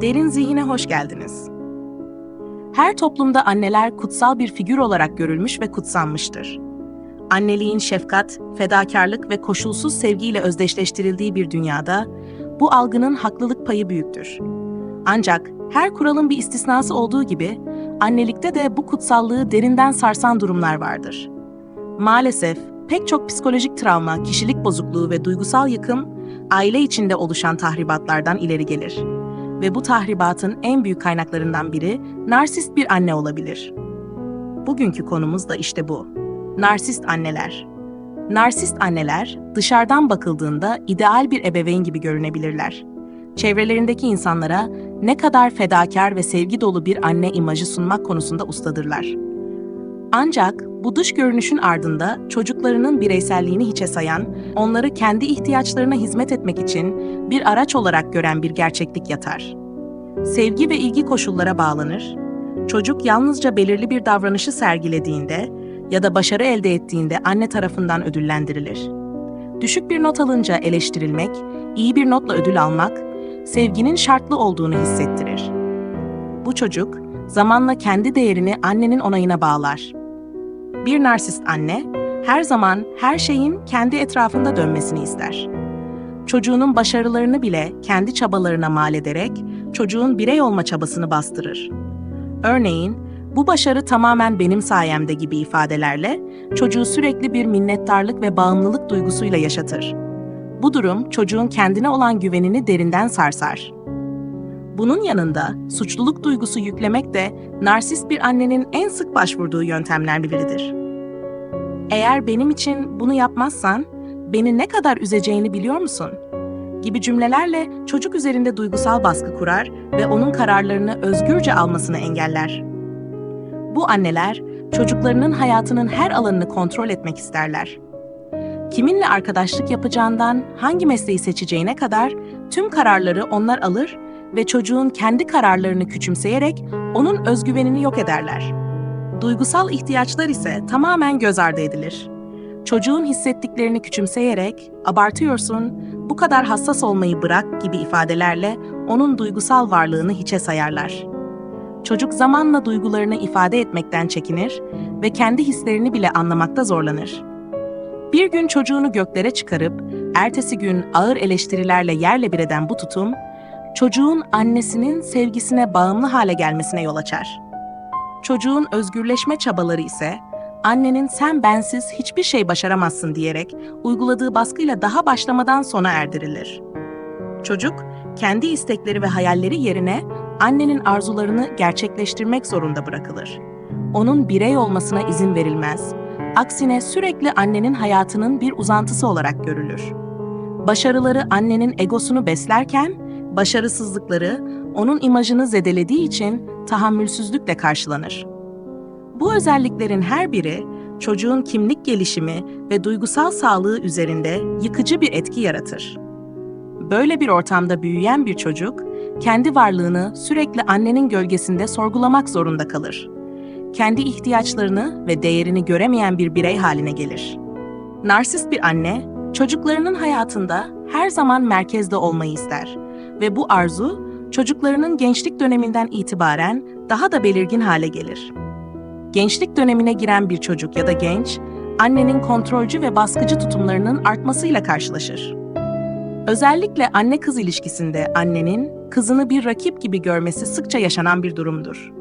Derin zihine hoş geldiniz. Her toplumda anneler kutsal bir figür olarak görülmüş ve kutsanmıştır. Anneliğin şefkat, fedakarlık ve koşulsuz sevgiyle özdeşleştirildiği bir dünyada bu algının haklılık payı büyüktür. Ancak her kuralın bir istisnası olduğu gibi annelikte de bu kutsallığı derinden sarsan durumlar vardır. Maalesef pek çok psikolojik travma, kişilik bozukluğu ve duygusal yıkım aile içinde oluşan tahribatlardan ileri gelir. Ve bu tahribatın en büyük kaynaklarından biri narsist bir anne olabilir. Bugünkü konumuz da işte bu. Narsist anneler. Narsist anneler dışarıdan bakıldığında ideal bir ebeveyn gibi görünebilirler. Çevrelerindeki insanlara ne kadar fedakar ve sevgi dolu bir anne imajı sunmak konusunda ustadırlar. Ancak bu dış görünüşün ardında çocuklarının bireyselliğini hiçe sayan, onları kendi ihtiyaçlarına hizmet etmek için bir araç olarak gören bir gerçeklik yatar. Sevgi ve ilgi koşullara bağlanır. Çocuk yalnızca belirli bir davranışı sergilediğinde ya da başarı elde ettiğinde anne tarafından ödüllendirilir. Düşük bir not alınca eleştirilmek, iyi bir notla ödül almak, sevginin şartlı olduğunu hissettirir. Bu çocuk zamanla kendi değerini annenin onayına bağlar. Bir narsist anne her zaman her şeyin kendi etrafında dönmesini ister. Çocuğunun başarılarını bile kendi çabalarına mal ederek çocuğun birey olma çabasını bastırır. Örneğin, bu başarı tamamen benim sayemde gibi ifadelerle çocuğu sürekli bir minnettarlık ve bağımlılık duygusuyla yaşatır. Bu durum çocuğun kendine olan güvenini derinden sarsar. Bunun yanında suçluluk duygusu yüklemek de narsist bir annenin en sık başvurduğu yöntemlerden biridir. Eğer benim için bunu yapmazsan beni ne kadar üzeceğini biliyor musun? gibi cümlelerle çocuk üzerinde duygusal baskı kurar ve onun kararlarını özgürce almasını engeller. Bu anneler çocuklarının hayatının her alanını kontrol etmek isterler. Kiminle arkadaşlık yapacağından hangi mesleği seçeceğine kadar tüm kararları onlar alır ve çocuğun kendi kararlarını küçümseyerek onun özgüvenini yok ederler. Duygusal ihtiyaçlar ise tamamen göz ardı edilir. Çocuğun hissettiklerini küçümseyerek, abartıyorsun, bu kadar hassas olmayı bırak gibi ifadelerle onun duygusal varlığını hiçe sayarlar. Çocuk zamanla duygularını ifade etmekten çekinir ve kendi hislerini bile anlamakta zorlanır. Bir gün çocuğunu göklere çıkarıp, ertesi gün ağır eleştirilerle yerle bir eden bu tutum, çocuğun annesinin sevgisine bağımlı hale gelmesine yol açar. Çocuğun özgürleşme çabaları ise annenin sen bensiz hiçbir şey başaramazsın diyerek uyguladığı baskıyla daha başlamadan sona erdirilir. Çocuk kendi istekleri ve hayalleri yerine annenin arzularını gerçekleştirmek zorunda bırakılır. Onun birey olmasına izin verilmez. Aksine sürekli annenin hayatının bir uzantısı olarak görülür. Başarıları annenin egosunu beslerken, başarısızlıkları onun imajını zedelediği için tahammülsüzlükle karşılanır. Bu özelliklerin her biri çocuğun kimlik gelişimi ve duygusal sağlığı üzerinde yıkıcı bir etki yaratır. Böyle bir ortamda büyüyen bir çocuk, kendi varlığını sürekli annenin gölgesinde sorgulamak zorunda kalır. Kendi ihtiyaçlarını ve değerini göremeyen bir birey haline gelir. Narsist bir anne, çocuklarının hayatında her zaman merkezde olmayı ister ve bu arzu çocuklarının gençlik döneminden itibaren daha da belirgin hale gelir. Gençlik dönemine giren bir çocuk ya da genç, annenin kontrolcü ve baskıcı tutumlarının artmasıyla karşılaşır. Özellikle anne kız ilişkisinde annenin kızını bir rakip gibi görmesi sıkça yaşanan bir durumdur.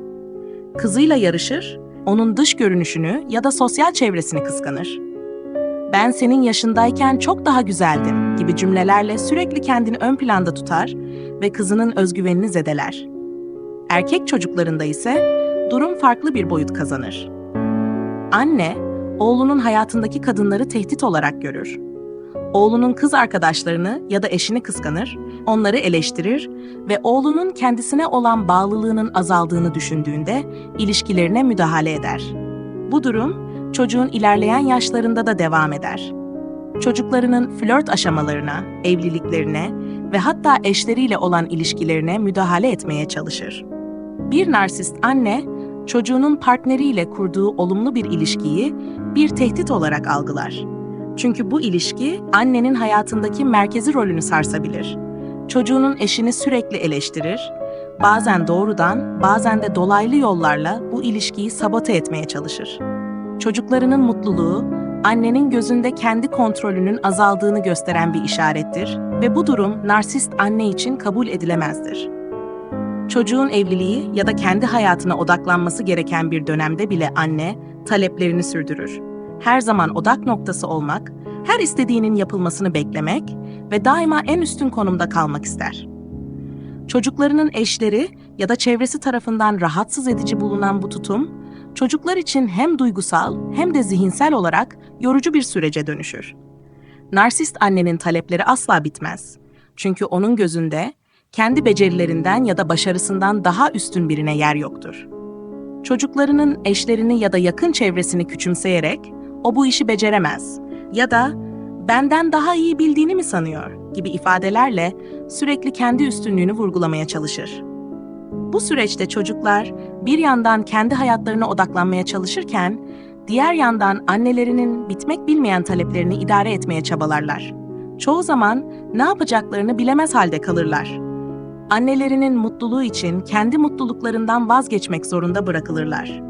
Kızıyla yarışır, onun dış görünüşünü ya da sosyal çevresini kıskanır. Ben senin yaşındayken çok daha güzeldim gibi cümlelerle sürekli kendini ön planda tutar ve kızının özgüvenini zedeler. Erkek çocuklarında ise durum farklı bir boyut kazanır. Anne, oğlunun hayatındaki kadınları tehdit olarak görür. Oğlunun kız arkadaşlarını ya da eşini kıskanır, onları eleştirir ve oğlunun kendisine olan bağlılığının azaldığını düşündüğünde ilişkilerine müdahale eder. Bu durum çocuğun ilerleyen yaşlarında da devam eder. Çocuklarının flört aşamalarına, evliliklerine ve hatta eşleriyle olan ilişkilerine müdahale etmeye çalışır. Bir narsist anne, çocuğunun partneriyle kurduğu olumlu bir ilişkiyi bir tehdit olarak algılar. Çünkü bu ilişki annenin hayatındaki merkezi rolünü sarsabilir. Çocuğunun eşini sürekli eleştirir, bazen doğrudan, bazen de dolaylı yollarla bu ilişkiyi sabote etmeye çalışır. Çocuklarının mutluluğu, annenin gözünde kendi kontrolünün azaldığını gösteren bir işarettir ve bu durum narsist anne için kabul edilemezdir. Çocuğun evliliği ya da kendi hayatına odaklanması gereken bir dönemde bile anne taleplerini sürdürür. Her zaman odak noktası olmak, her istediğinin yapılmasını beklemek ve daima en üstün konumda kalmak ister. Çocuklarının eşleri ya da çevresi tarafından rahatsız edici bulunan bu tutum, çocuklar için hem duygusal hem de zihinsel olarak yorucu bir sürece dönüşür. Narsist annenin talepleri asla bitmez. Çünkü onun gözünde kendi becerilerinden ya da başarısından daha üstün birine yer yoktur. Çocuklarının eşlerini ya da yakın çevresini küçümseyerek o bu işi beceremez ya da benden daha iyi bildiğini mi sanıyor gibi ifadelerle sürekli kendi üstünlüğünü vurgulamaya çalışır. Bu süreçte çocuklar bir yandan kendi hayatlarına odaklanmaya çalışırken diğer yandan annelerinin bitmek bilmeyen taleplerini idare etmeye çabalarlar. Çoğu zaman ne yapacaklarını bilemez halde kalırlar. Annelerinin mutluluğu için kendi mutluluklarından vazgeçmek zorunda bırakılırlar.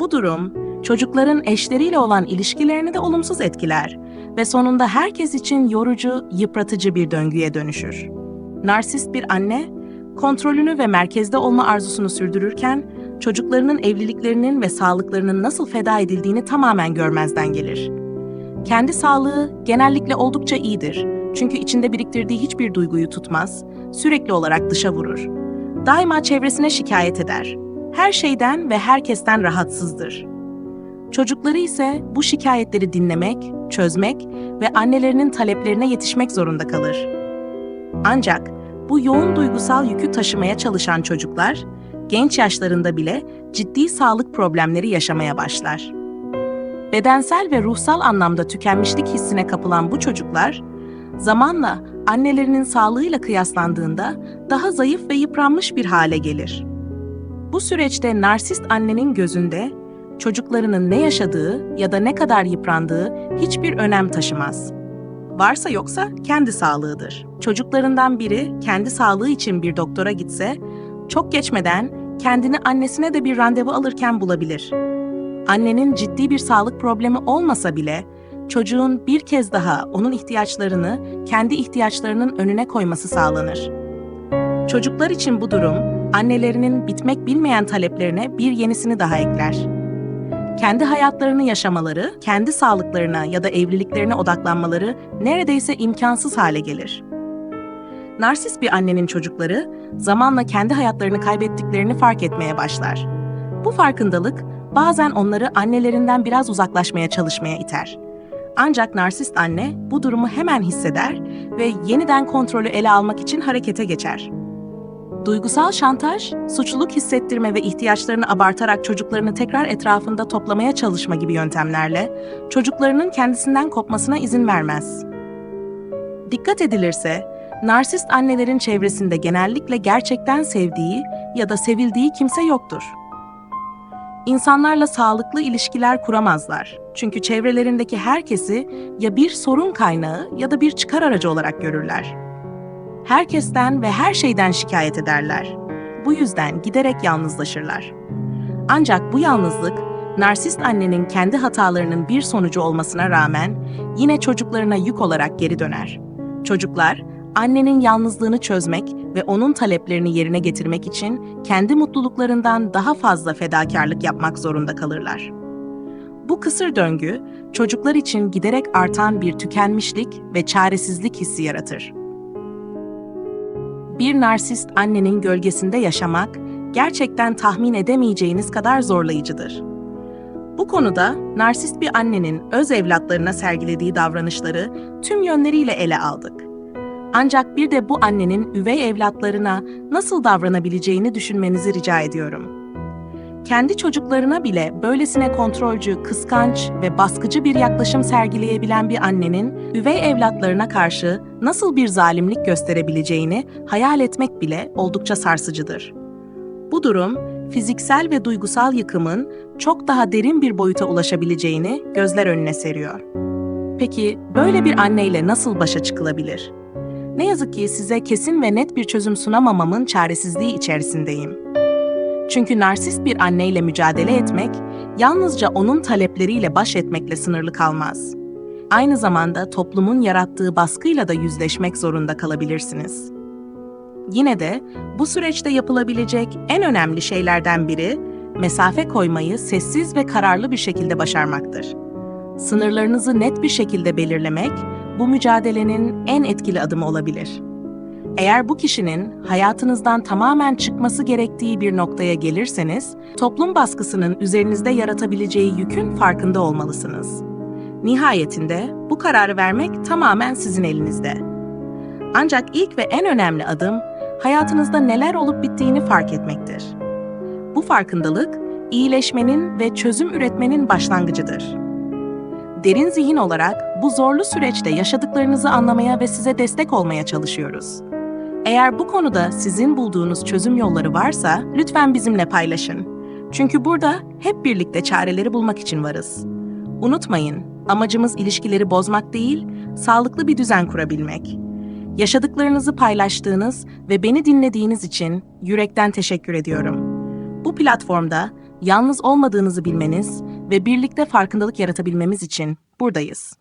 Bu durum çocukların eşleriyle olan ilişkilerini de olumsuz etkiler ve sonunda herkes için yorucu, yıpratıcı bir döngüye dönüşür. Narsist bir anne, kontrolünü ve merkezde olma arzusunu sürdürürken, çocuklarının evliliklerinin ve sağlıklarının nasıl feda edildiğini tamamen görmezden gelir. Kendi sağlığı genellikle oldukça iyidir. Çünkü içinde biriktirdiği hiçbir duyguyu tutmaz, sürekli olarak dışa vurur. Daima çevresine şikayet eder. Her şeyden ve herkesten rahatsızdır. Çocukları ise bu şikayetleri dinlemek, çözmek ve annelerinin taleplerine yetişmek zorunda kalır. Ancak bu yoğun duygusal yükü taşımaya çalışan çocuklar, genç yaşlarında bile ciddi sağlık problemleri yaşamaya başlar. Bedensel ve ruhsal anlamda tükenmişlik hissine kapılan bu çocuklar, zamanla annelerinin sağlığıyla kıyaslandığında daha zayıf ve yıpranmış bir hale gelir. Bu süreçte narsist annenin gözünde çocuklarının ne yaşadığı ya da ne kadar yıprandığı hiçbir önem taşımaz. Varsa yoksa kendi sağlığıdır. Çocuklarından biri kendi sağlığı için bir doktora gitse, çok geçmeden kendini annesine de bir randevu alırken bulabilir. Annenin ciddi bir sağlık problemi olmasa bile çocuğun bir kez daha onun ihtiyaçlarını kendi ihtiyaçlarının önüne koyması sağlanır. Çocuklar için bu durum annelerinin bitmek bilmeyen taleplerine bir yenisini daha ekler kendi hayatlarını yaşamaları, kendi sağlıklarına ya da evliliklerine odaklanmaları neredeyse imkansız hale gelir. Narsist bir annenin çocukları zamanla kendi hayatlarını kaybettiklerini fark etmeye başlar. Bu farkındalık bazen onları annelerinden biraz uzaklaşmaya çalışmaya iter. Ancak narsist anne bu durumu hemen hisseder ve yeniden kontrolü ele almak için harekete geçer. Duygusal şantaj, suçluluk hissettirme ve ihtiyaçlarını abartarak çocuklarını tekrar etrafında toplamaya çalışma gibi yöntemlerle çocuklarının kendisinden kopmasına izin vermez. Dikkat edilirse, narsist annelerin çevresinde genellikle gerçekten sevdiği ya da sevildiği kimse yoktur. İnsanlarla sağlıklı ilişkiler kuramazlar. Çünkü çevrelerindeki herkesi ya bir sorun kaynağı ya da bir çıkar aracı olarak görürler herkesten ve her şeyden şikayet ederler. Bu yüzden giderek yalnızlaşırlar. Ancak bu yalnızlık, narsist annenin kendi hatalarının bir sonucu olmasına rağmen yine çocuklarına yük olarak geri döner. Çocuklar, annenin yalnızlığını çözmek ve onun taleplerini yerine getirmek için kendi mutluluklarından daha fazla fedakarlık yapmak zorunda kalırlar. Bu kısır döngü, çocuklar için giderek artan bir tükenmişlik ve çaresizlik hissi yaratır bir narsist annenin gölgesinde yaşamak gerçekten tahmin edemeyeceğiniz kadar zorlayıcıdır. Bu konuda narsist bir annenin öz evlatlarına sergilediği davranışları tüm yönleriyle ele aldık. Ancak bir de bu annenin üvey evlatlarına nasıl davranabileceğini düşünmenizi rica ediyorum kendi çocuklarına bile böylesine kontrolcü, kıskanç ve baskıcı bir yaklaşım sergileyebilen bir annenin üvey evlatlarına karşı nasıl bir zalimlik gösterebileceğini hayal etmek bile oldukça sarsıcıdır. Bu durum fiziksel ve duygusal yıkımın çok daha derin bir boyuta ulaşabileceğini gözler önüne seriyor. Peki böyle bir anneyle nasıl başa çıkılabilir? Ne yazık ki size kesin ve net bir çözüm sunamamamın çaresizliği içerisindeyim. Çünkü narsist bir anneyle mücadele etmek, yalnızca onun talepleriyle baş etmekle sınırlı kalmaz. Aynı zamanda toplumun yarattığı baskıyla da yüzleşmek zorunda kalabilirsiniz. Yine de bu süreçte yapılabilecek en önemli şeylerden biri, mesafe koymayı sessiz ve kararlı bir şekilde başarmaktır. Sınırlarınızı net bir şekilde belirlemek, bu mücadelenin en etkili adımı olabilir. Eğer bu kişinin hayatınızdan tamamen çıkması gerektiği bir noktaya gelirseniz, toplum baskısının üzerinizde yaratabileceği yükün farkında olmalısınız. Nihayetinde bu kararı vermek tamamen sizin elinizde. Ancak ilk ve en önemli adım hayatınızda neler olup bittiğini fark etmektir. Bu farkındalık iyileşmenin ve çözüm üretmenin başlangıcıdır. Derin zihin olarak bu zorlu süreçte yaşadıklarınızı anlamaya ve size destek olmaya çalışıyoruz. Eğer bu konuda sizin bulduğunuz çözüm yolları varsa lütfen bizimle paylaşın. Çünkü burada hep birlikte çareleri bulmak için varız. Unutmayın, amacımız ilişkileri bozmak değil, sağlıklı bir düzen kurabilmek. Yaşadıklarınızı paylaştığınız ve beni dinlediğiniz için yürekten teşekkür ediyorum. Bu platformda yalnız olmadığınızı bilmeniz ve birlikte farkındalık yaratabilmemiz için buradayız.